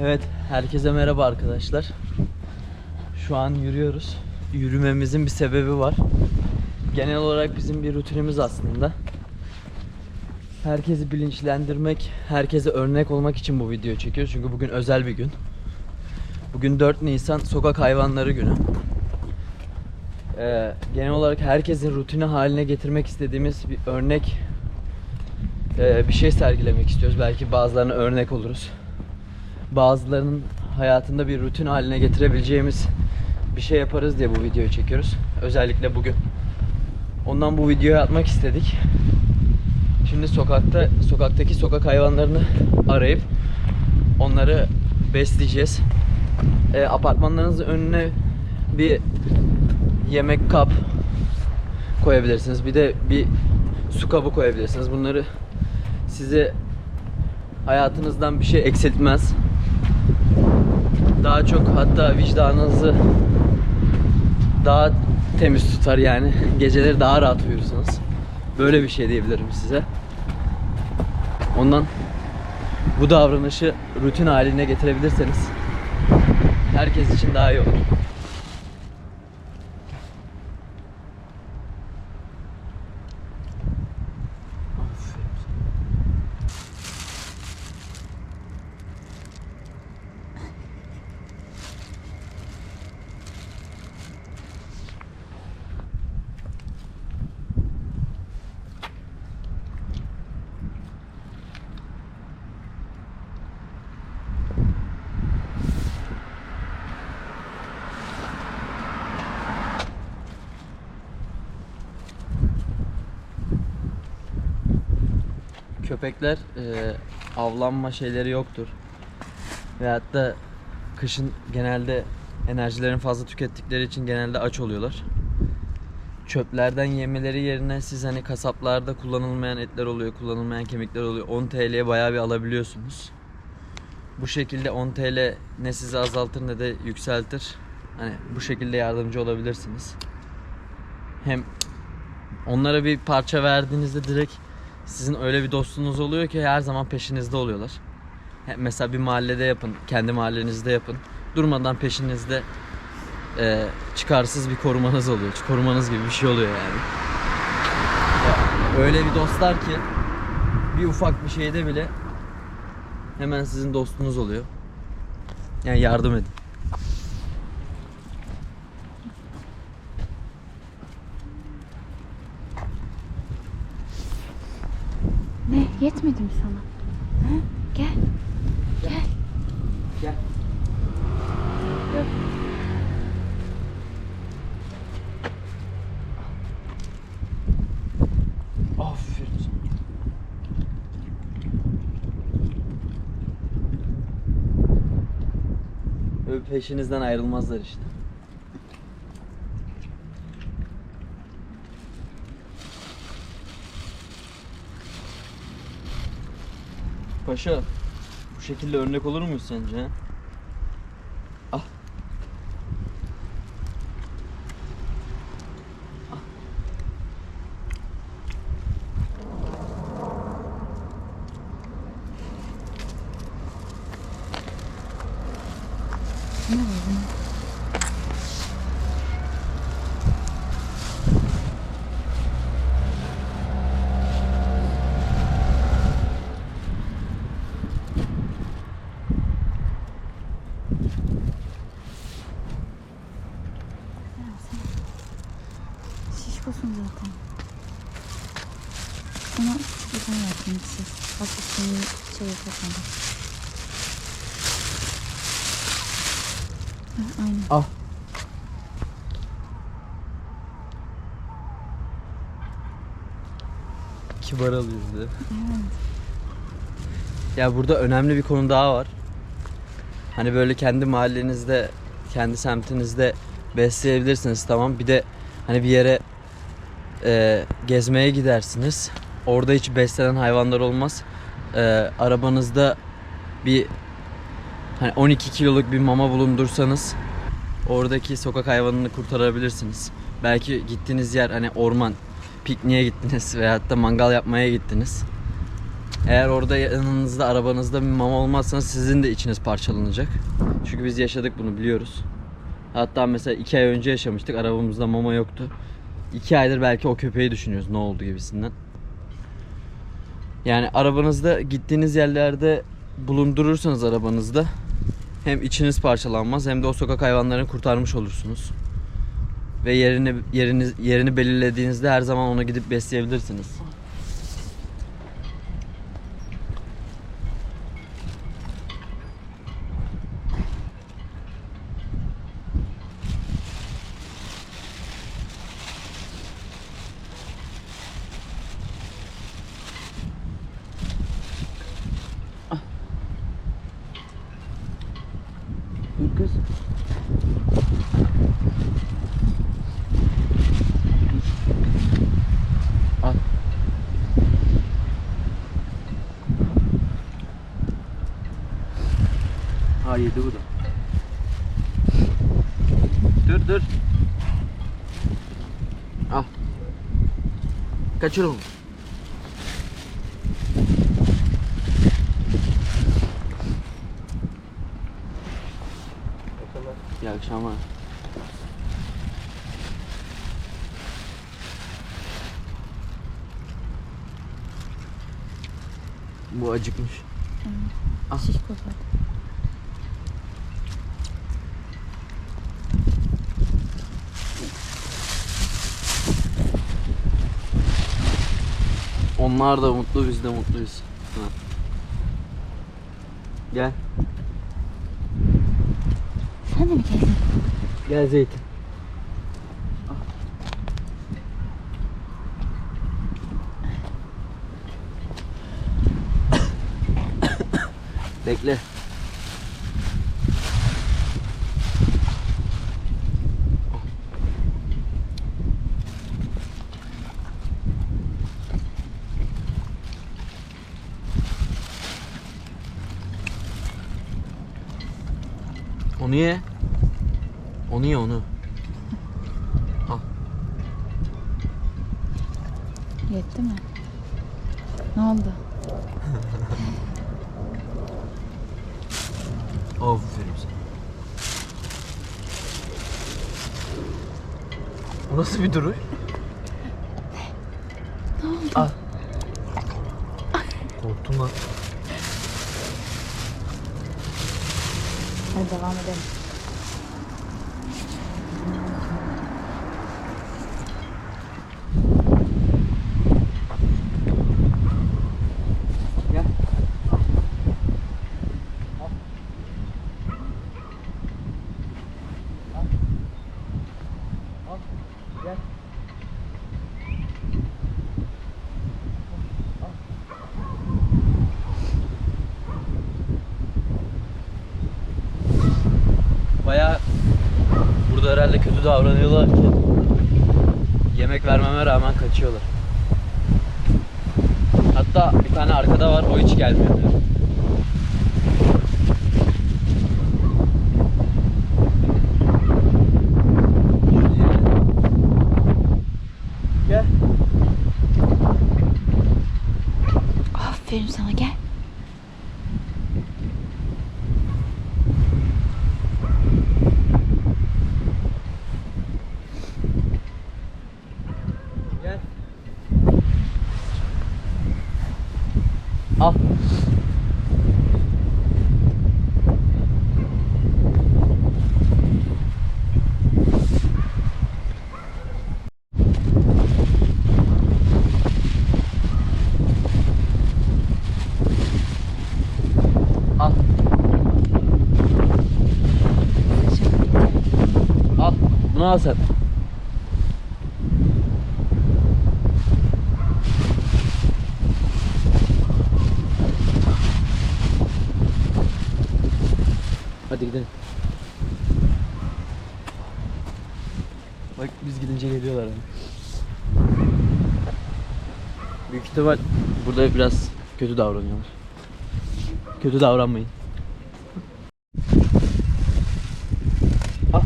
Evet, herkese merhaba arkadaşlar. Şu an yürüyoruz. Yürümemizin bir sebebi var. Genel olarak bizim bir rutinimiz aslında. Herkesi bilinçlendirmek, herkese örnek olmak için bu videoyu çekiyoruz. Çünkü bugün özel bir gün. Bugün 4 Nisan Sokak Hayvanları Günü. Ee, genel olarak herkesin rutini haline getirmek istediğimiz bir örnek e, bir şey sergilemek istiyoruz. Belki bazılarına örnek oluruz bazılarının hayatında bir rutin haline getirebileceğimiz bir şey yaparız diye bu videoyu çekiyoruz. Özellikle bugün. Ondan bu videoyu atmak istedik. Şimdi sokakta sokaktaki sokak hayvanlarını arayıp onları besleyeceğiz. E, apartmanlarınızın önüne bir yemek kap koyabilirsiniz. Bir de bir su kabı koyabilirsiniz. Bunları size hayatınızdan bir şey eksiltmez. Daha çok hatta vicdanınızı daha temiz tutar yani. Geceleri daha rahat uyursunuz. Böyle bir şey diyebilirim size. Ondan bu davranışı rutin haline getirebilirseniz herkes için daha iyi olur. Köpekler e, avlanma şeyleri yoktur. Veyahut da kışın genelde enerjilerini fazla tükettikleri için genelde aç oluyorlar. Çöplerden yemeleri yerine siz hani kasaplarda kullanılmayan etler oluyor, kullanılmayan kemikler oluyor. 10 TL'ye bayağı bir alabiliyorsunuz. Bu şekilde 10 TL ne sizi azaltır ne de yükseltir. Hani bu şekilde yardımcı olabilirsiniz. Hem onlara bir parça verdiğinizde direkt sizin öyle bir dostunuz oluyor ki her zaman peşinizde oluyorlar. Mesela bir mahallede yapın, kendi mahallenizde yapın. Durmadan peşinizde e, çıkarsız bir korumanız oluyor. Korumanız gibi bir şey oluyor yani. Ya, öyle bir dostlar ki bir ufak bir şeyde bile hemen sizin dostunuz oluyor. Yani yardım edin. Ne? Yetmedi mi sana? Ha? Gel. Gel. Gel. Gel. Aferin sana. Böyle peşinizden ayrılmazlar işte. Paşa, bu şekilde örnek olur muyuz sence? he? Al. Ne oldu? Şişkosun zaten. Ona küçük bir tane yapayım siz. Hafif seni yapamadım. Ha, aynen. Al. Kibar alıyoruz değil mi? Evet. Ya burada önemli bir konu daha var. Hani böyle kendi mahallenizde, kendi semtinizde besleyebilirsiniz tamam. Bir de hani bir yere e, gezmeye gidersiniz. Orada hiç beslenen hayvanlar olmaz. E, arabanızda bir hani 12 kiloluk bir mama bulundursanız oradaki sokak hayvanını kurtarabilirsiniz. Belki gittiğiniz yer hani orman, pikniğe gittiniz veyahut da mangal yapmaya gittiniz. Eğer orada yanınızda arabanızda bir mama olmazsanız sizin de içiniz parçalanacak. Çünkü biz yaşadık bunu biliyoruz. Hatta mesela iki ay önce yaşamıştık. Arabamızda mama yoktu. İki aydır belki o köpeği düşünüyoruz ne oldu gibisinden. Yani arabanızda gittiğiniz yerlerde bulundurursanız arabanızda hem içiniz parçalanmaz hem de o sokak hayvanlarını kurtarmış olursunuz. Ve yerini yerini yerini belirlediğinizde her zaman ona gidip besleyebilirsiniz. Kız. Al. Ha yedi bu da. Dur dur. Al. Kaçır onu. İyi akşamlar. Bu acıkmış. Ah. Şiş kopardı. Onlar da mutlu, biz de mutluyuz. Ha. Gel. Sen de mi geldin? Gel Zeytin. Bekle. Onu ye. Onu ye onu. Al. Yetti mi? Ne oldu? Aferin sana. O nasıl bir duruş? Ne oldu? Al. Korktum lan. Hadi devam edelim. Gel. Gel. Baya burada herhalde kötü davranıyorlar ki yemek vermeme rağmen kaçıyorlar. Hatta bir tane arkada var o hiç gelmiyor. diyor. Gel. Aferin sana gel. Gel. Al. Al. Al. Bunu Büyük ihtimal burada biraz kötü davranıyorlar. Kötü davranmayın. Ah.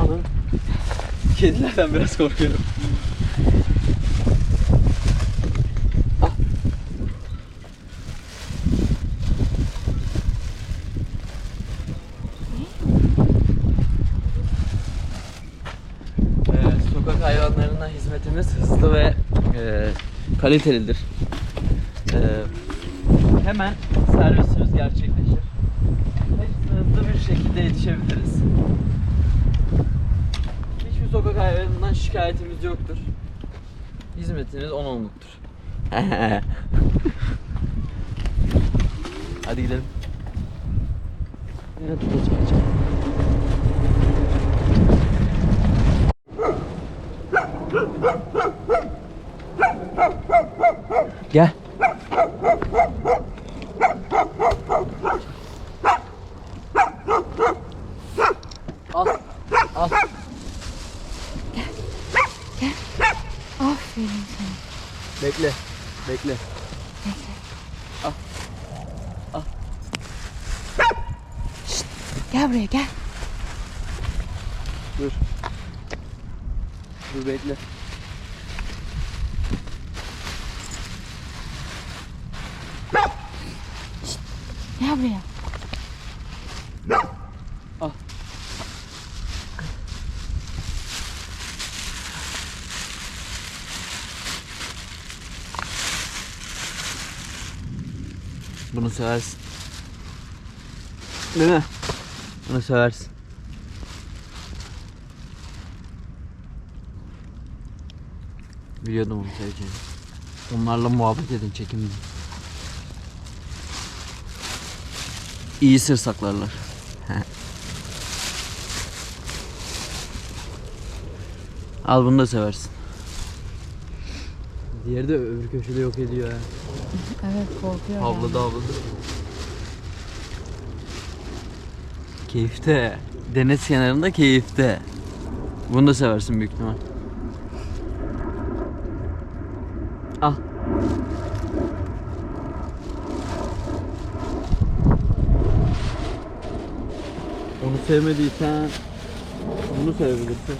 Anam. Kedilerden biraz korkuyorum. Ah. Ee, sokak hayvanlarına hizmetimiz hızlı ve e, kalitelidir. E, hemen servisimiz gerçekleşir. Hepsine hızlı bir şekilde yetişebiliriz. Hiçbir sokak hayvanından şikayetimiz yoktur. Hizmetiniz on onluktur. Hadi gidelim. Yine tutacağım. Gel. Al. Al. Aferin sana. Bekle. Bekle. Gel buraya gel. Dur. Dur bekle. Gel buraya. Al. Bunu seversin. Değil mi? Bunu seversin. Biliyordum onu seveceğini. Onlarla muhabbet edin çekimde. İyi sır saklarlar. Al bunu da seversin. Diğeri de öbür köşede yok ediyor ha. Evet korkuyor. Avladı avladı. Keyifte. Deniz kenarında keyifte. Bunu da seversin büyük ihtimal. Sevmediysen bunu sevebilirsin.